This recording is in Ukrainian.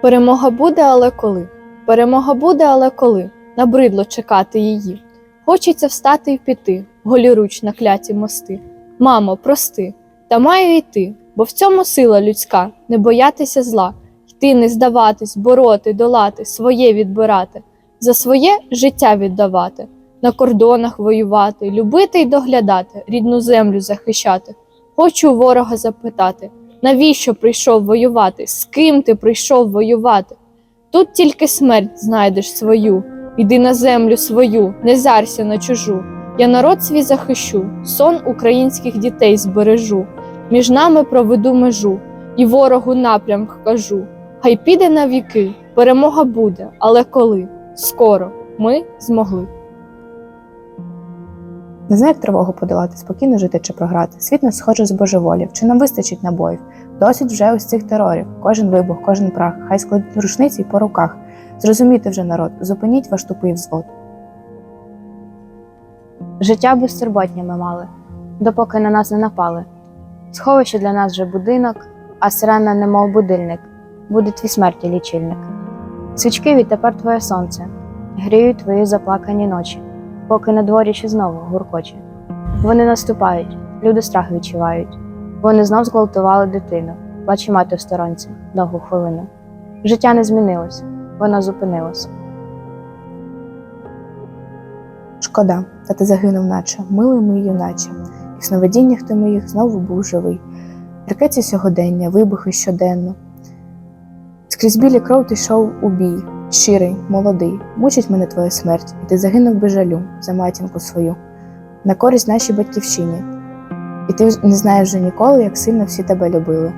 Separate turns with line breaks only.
Перемога буде, але коли? Перемога буде, але коли? Набридло чекати її. Хочеться встати і піти, голіруч на кляті мости. Мамо, прости, та маю йти, бо в цьому сила людська, не боятися зла, йти, не здаватись, бороти, долати, своє відбирати, за своє життя віддавати, на кордонах воювати, любити й доглядати, рідну землю захищати. Хочу ворога запитати, навіщо прийшов воювати? З ким ти прийшов воювати? Тут тільки смерть знайдеш свою, іди на землю свою, не зарся на чужу. Я народ свій захищу, сон українських дітей збережу, між нами проведу межу, і ворогу напрям кажу. Хай піде на віки, перемога буде, але коли? Скоро ми змогли.
Не знаю, як тривогу подолати, спокійно жити чи програти. Світ нас схоже з божеволів, чи нам вистачить набоїв? Досить вже ось цих терорів. Кожен вибух, кожен прах, хай складуть рушниці по руках. Зрозумійте вже народ, зупиніть ваш тупий взвод.
Життя безтурботні ми мали, допоки на нас не напали. Сховище для нас вже будинок, а сирена немов будильник, буде твій смерті лічильник. Свічки відтепер твоє сонце, гріють твої заплакані ночі, поки на дворі ще знову гуркоче. Вони наступають, люди страх відчувають. Вони знов зґвалтували дитину, плаче мати в сторонці довгу хвилину. Життя не змінилось, воно зупинилось.
Шкода, та ти загинув, наче, милий мій юначе, і в сновидіннях ти моїх знову був живий. Ракеті сьогодення, вибухи щоденно. Скрізь білі кров ти йшов у бій, щирий, молодий, мучить мене твоя смерть, і ти загинув би жалю за матінку свою, на користь нашій батьківщині. І ти не знаєш вже ніколи, як сильно всі тебе любили.